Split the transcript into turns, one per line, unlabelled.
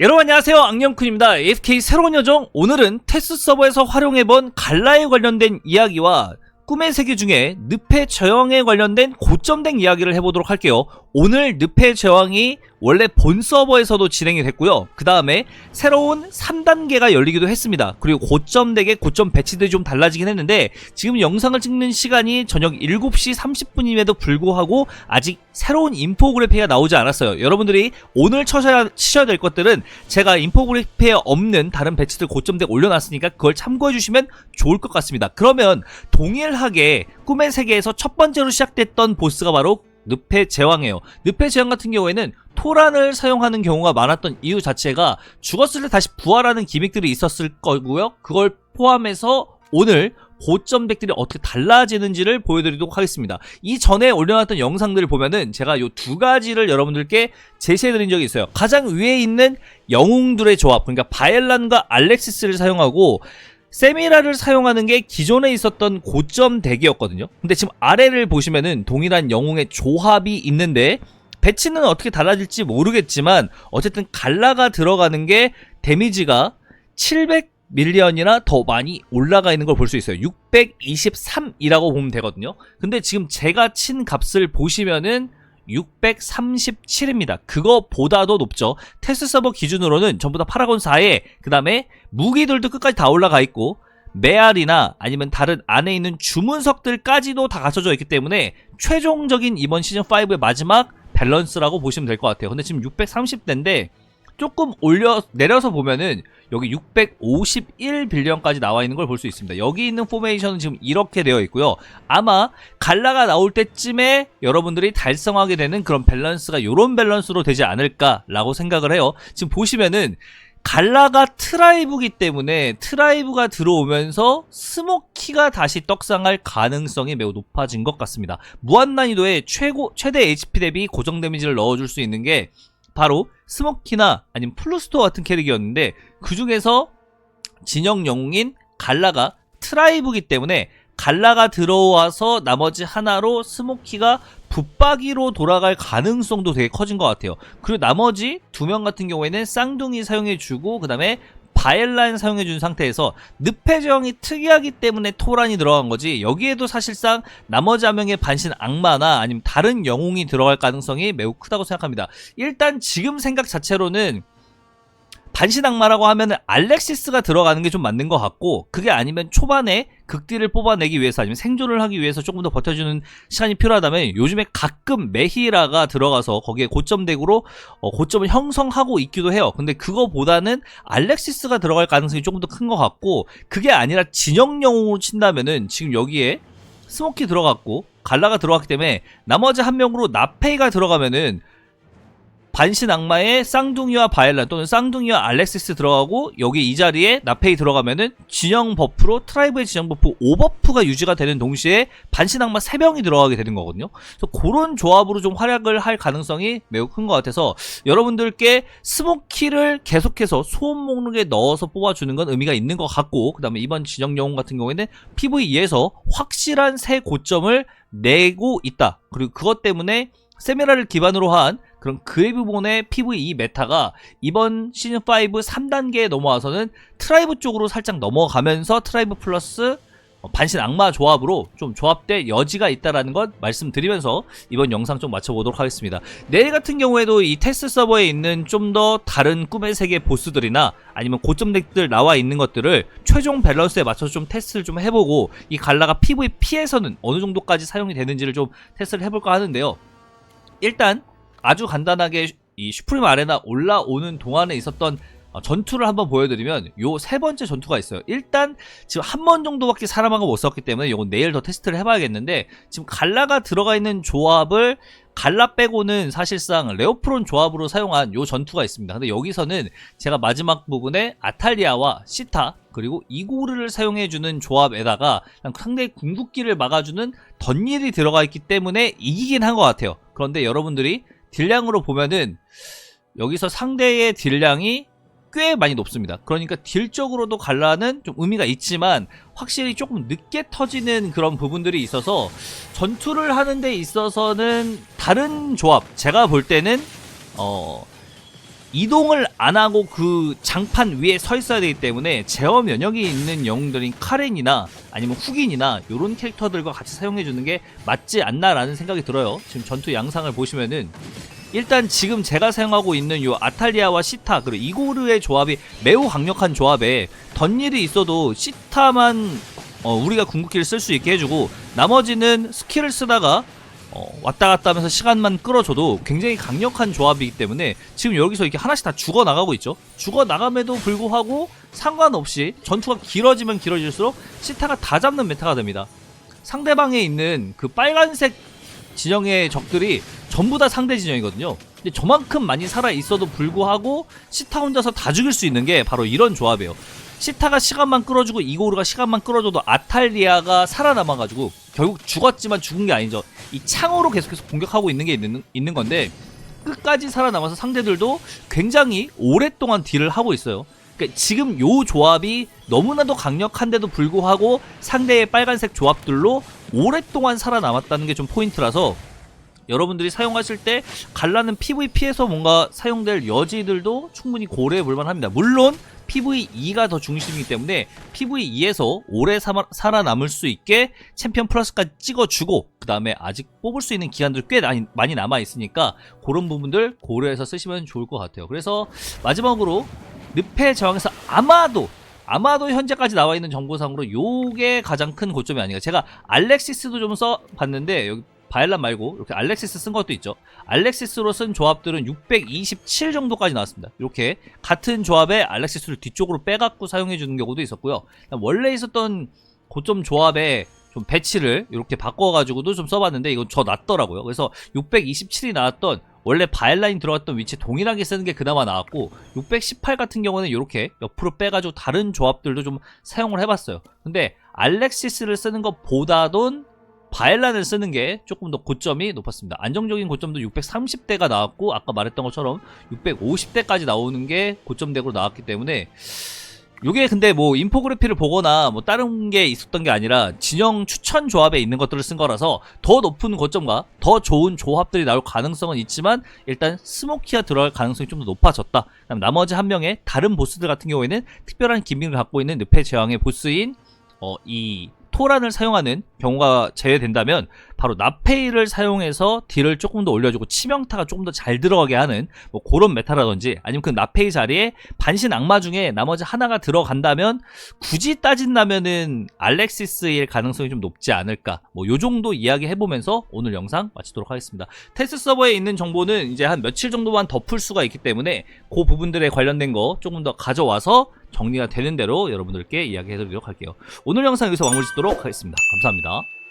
여러분 안녕하세요. 악령쿤입니다. AFK 새로운 여정. 오늘은 테스 서버에서 활용해본 갈라에 관련된 이야기와 꿈의 세계 중에 늪의 저항에 관련된 고점된 이야기를 해보도록 할게요. 오늘 늪의 저항이 원래 본 서버에서도 진행이 됐고요. 그 다음에 새로운 3단계가 열리기도 했습니다. 그리고 고점되게 고점 배치들이 좀 달라지긴 했는데 지금 영상을 찍는 시간이 저녁 7시 30분임에도 불구하고 아직 새로운 인포그래피가 나오지 않았어요. 여러분들이 오늘 쳐셔야, 치셔야 될 것들은 제가 인포그래피에 없는 다른 배치들 고점 덱 올려놨으니까 그걸 참고해 주시면 좋을 것 같습니다. 그러면 동일 하게 꿈의 세계에서 첫 번째로 시작됐던 보스가 바로 늪의 제왕이에요. 늪의 제왕 같은 경우에는 토란을 사용하는 경우가 많았던 이유 자체가 죽었을 때 다시 부활하는 기믹들이 있었을 거고요. 그걸 포함해서 오늘 고점 덱들이 어떻게 달라지는지를 보여드리도록 하겠습니다. 이 전에 올려놨던 영상들을 보면은 제가 요 두 가지를 여러분들께 제시해드린 적이 있어요. 가장 위에 있는 영웅들의 조합, 그러니까 바엘란과 알렉시스를 사용하고 세미라를 사용하는 게 기존에 있었던 고점 덱이었거든요. 근데 지금 아래를 보시면은 동일한 영웅의 조합이 있는데 배치는 어떻게 달라질지 모르겠지만 어쨌든 갈라가 들어가는 게 데미지가 700 밀리언이나 더 많이 올라가 있는 걸 볼 수 있어요. 623이라고 보면 되거든요. 근데 지금 제가 친 값을 보시면은 637입니다. 그거보다도 높죠. 테스트 서버 기준으로는 전부 다 파라곤 4에 그 다음에 무기들도 끝까지 다 올라가 있고 메알이나 아니면 다른 안에 있는 주문석들까지도 다 갖춰져 있기 때문에 최종적인 이번 시즌 5의 마지막 밸런스라고 보시면 될 것 같아요. 근데 지금 630대인데 조금 올려 내려서 보면은 여기 651 빌리언까지 나와 있는 걸 볼 수 있습니다. 여기 있는 포메이션은 지금 이렇게 되어 있고요. 아마 갈라가 나올 때쯤에 여러분들이 달성하게 되는 그런 밸런스가 이런 밸런스로 되지 않을까라고 생각을 해요. 지금 보시면은 갈라가 트라이브기 때문에 트라이브가 들어오면서 스모키가 다시 떡상할 가능성이 매우 높아진 것 같습니다. 무한 난이도에 최고 최대 HP 대비 고정 데미지를 넣어줄 수 있는 게 바로 스모키나 아니면 플루스토 같은 캐릭이었는데 그 중에서 진영 영웅인 갈라가 트라이브기 때문에 갈라가 들어와서 나머지 하나로 스모키가 붙박이로 돌아갈 가능성도 되게 커진 것 같아요. 그리고 나머지 두 명 같은 경우에는 쌍둥이 사용해주고 그 다음에 바엘란 사용해준 상태에서 늪해정이 특이하기 때문에 토란이 들어간 거지 여기에도 사실상 나머지 한 명의 반신 악마나 아니면 다른 영웅이 들어갈 가능성이 매우 크다고 생각합니다. 일단 지금 생각 자체로는 반신 악마라고 하면은 알렉시스가 들어가는 게 좀 맞는 것 같고 그게 아니면 초반에 극딜을 뽑아내기 위해서 아니면 생존을 하기 위해서 조금 더 버텨주는 시간이 필요하다면 요즘에 가끔 메히라가 들어가서 거기에 고점 덱으로 어, 고점을 형성하고 있기도 해요. 근데 그거보다는 알렉시스가 들어갈 가능성이 조금 더 큰 것 같고 그게 아니라 진영 영웅으로 친다면은 지금 여기에 스모키 들어갔고 갈라가 들어갔기 때문에 나머지 한 명으로 나페이가 들어가면은 반신 악마의 쌍둥이와 바엘란 또는 쌍둥이와 알렉시스 들어가고 여기 이 자리에 나페이 들어가면은 진영 버프로 트라이브의 진영 버프 5버프가 유지가 되는 동시에 반신 악마 3명이 들어가게 되는 거거든요. 그래서 그런 조합으로 좀 활약을 할 가능성이 매우 큰 것 같아서 여러분들께 스모키를 계속해서 소음 목록에 넣어서 뽑아주는 건 의미가 있는 것 같고 그 다음에 이번 진영 영웅 같은 경우에는 PVE에서 확실한 새 고점을 내고 있다. 그리고 그것 때문에 세미라를 기반으로 한 그런 그의 부분의 PVE 메타가 이번 시즌 5 3단계에 넘어와서는 트라이브 쪽으로 살짝 넘어가면서 트라이브 플러스 어, 반신 악마 조합으로 좀 조합될 여지가 있다라는 것 말씀드리면서 이번 영상 좀 마쳐보도록 하겠습니다. 내일 같은 경우에도 이 테스트 서버에 있는 좀 더 다른 꿈의 세계 보스들이나 아니면 고점 덱들 나와 있는 것들을 최종 밸런스에 맞춰서 좀 테스트를 좀 해보고 이 갈라가 PVP에서는 어느 정도까지 사용이 되는지를 좀 테스트를 해볼까 하는데요. 일단 아주 간단하게 이 슈프림 아레나 올라오는 동안에 있었던 어, 전투를 한번 보여드리면 요 세 번째 전투가 있어요. 일단 지금 한 번 정도밖에 사람하고 못 썼기 때문에 이건 내일 더 테스트를 해봐야겠는데 지금 갈라가 들어가 있는 조합을 갈라 빼고는 사실상 레오프론 조합으로 사용한 요 전투가 있습니다. 근데 여기서는 제가 마지막 부분에 아탈리아와 시타 그리고 이고르를 사용해주는 조합에다가 상대의 궁극기를 막아주는 덧일이 들어가 있기 때문에 이기긴 한 것 같아요. 그런데 여러분들이 딜량으로 보면은 여기서 상대의 딜량이 꽤 많이 높습니다. 그러니까 딜적으로도 갈라는 좀 의미가 있지만 확실히 조금 늦게 터지는 그런 부분들이 있어서 전투를 하는 데 있어서는 다른 조합 제가 볼 때는 어 이동을 안 하고 그 장판 위에 서 있어야 되기 때문에 제어 면역이 있는 영웅들인 카렌이나 아니면 훅인이나 이런 캐릭터들과 같이 사용해 주는 게 맞지 않나라는 생각이 들어요. 지금 전투 양상을 보시면은 일단 지금 제가 사용하고 있는 요 아탈리아와 시타 그리고 이고르의 조합이 매우 강력한 조합에 덧일이 있어도 시타만 어, 우리가 궁극기를 쓸 수 있게 해주고 나머지는 스킬을 쓰다가 어, 왔다 갔다 하면서 시간만 끌어줘도 굉장히 강력한 조합이기 때문에 지금 여기서 이렇게 하나씩 다 죽어 나가고 있죠. 죽어 나감에도 불구하고 상관없이 전투가 길어지면 길어질수록 시타가 다 잡는 메타가 됩니다. 상대방에 있는 그 빨간색 진영의 적들이 전부 다 상대 진영이거든요. 근데 저만큼 많이 살아 있어도 불구하고 시타 혼자서 다 죽일 수 있는 게 바로 이런 조합이에요. 시타가 시간만 끌어주고 이고르가 시간만 끌어줘도 아탈리아가 살아남아가지고 결국 죽었지만 죽은 게 아니죠. 이 창으로 계속해서 공격하고 있는 게 있는, 있는 건데 끝까지 살아남아서 상대들도 굉장히 오랫동안 딜을 하고 있어요. 그러니까 지금 요 조합이 너무나도 강력한데도 불구하고 상대의 빨간색 조합들로 오랫동안 살아남았다는 게 좀 포인트라서 여러분들이 사용하실 때 갈라는 PVP에서 뭔가 사용될 여지들도 충분히 고려해 볼 만합니다. 물론 PVE가 더 중심이기 때문에 PVE에서 오래 살아- 살아남을 수 있게 챔피언 플러스까지 찍어주고 그 다음에 아직 뽑을 수 있는 기간들 꽤 많이, 많이 남아 있으니까 그런 부분들 고려해서 쓰시면 좋을 것 같아요. 그래서 마지막으로 늪의 저항에서 아마도 아마도 현재까지 나와 있는 정보상으로 요게 가장 큰 고점이 아닌가. 제가 알렉시스도 좀 써봤는데 여기 바엘란 말고 이렇게 알렉시스 쓴 것도 있죠. 알렉시스로 쓴 조합들은 627 정도까지 나왔습니다. 이렇게 같은 조합에 알렉시스를 뒤쪽으로 빼갖고 사용해 주는 경우도 있었고요. 원래 있었던 고점 조합에 좀 배치를 이렇게 바꿔가지고도 좀 써봤는데 이건 저 낫더라고요. 그래서 627이 나왔던 원래 바엘라인 들어갔던 위치 동일하게 쓰는 게 그나마 나왔고 618 같은 경우는 이렇게 옆으로 빼가지고 다른 조합들도 좀 사용을 해봤어요. 근데 알렉시스를 쓰는 것보다도 바엘란을 쓰는 게 조금 더 고점이 높았습니다. 안정적인 고점도 630대가 나왔고 아까 말했던 것처럼 650대까지 나오는 게 고점덱으로 나왔기 때문에 요게 근데 뭐 인포그래피를 보거나 뭐 다른 게 있었던 게 아니라 진영 추천 조합에 있는 것들을 쓴 거라서 더 높은 고점과 더 좋은 조합들이 나올 가능성은 있지만 일단 스모키가 들어갈 가능성이 좀 더 높아졌다. 그다음 나머지 한 명의 다른 보스들 같은 경우에는 특별한 기믹을 갖고 있는 늪의 제왕의 보스인 어, 이 토란을 사용하는 경우가 제외된다면 바로 나페이를 사용해서 딜을 조금 더 올려주고 치명타가 조금 더 잘 들어가게 하는 뭐 그런 메타라든지 아니면 그 나페이 자리에 반신 악마 중에 나머지 하나가 들어간다면 굳이 따진다면은 알렉시스일 가능성이 좀 높지 않을까? 뭐 요 정도 이야기 해보면서 오늘 영상 마치도록 하겠습니다. 테스트 서버에 있는 정보는 이제 한 며칠 정도만 더 풀 수가 있기 때문에 그 부분들에 관련된 거 조금 더 가져와서 정리가 되는 대로 여러분들께 이야기해 드리도록 할게요. 오늘 영상 여기서 마무리 짓도록 하겠습니다. 감사합니다